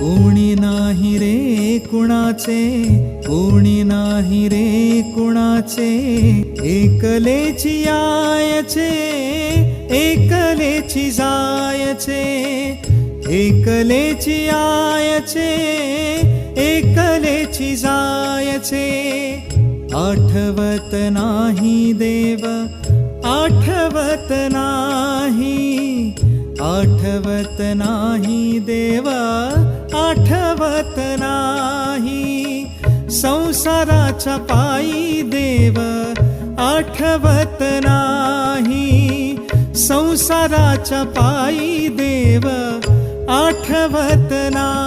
कोणी नाही रे कुणाचे कोणी नाही रे कुणाचे. एकलेची यायचे एकलेची जायचे. एकलेची यायचे एकलेची जायचे. आठवत नाही देव आठवत नाही आठवत नाही देवा. आठवत नाही. संसाराच्या पायी देव आठवत नाही. संसाराच्या पायी देव आठवत नाही.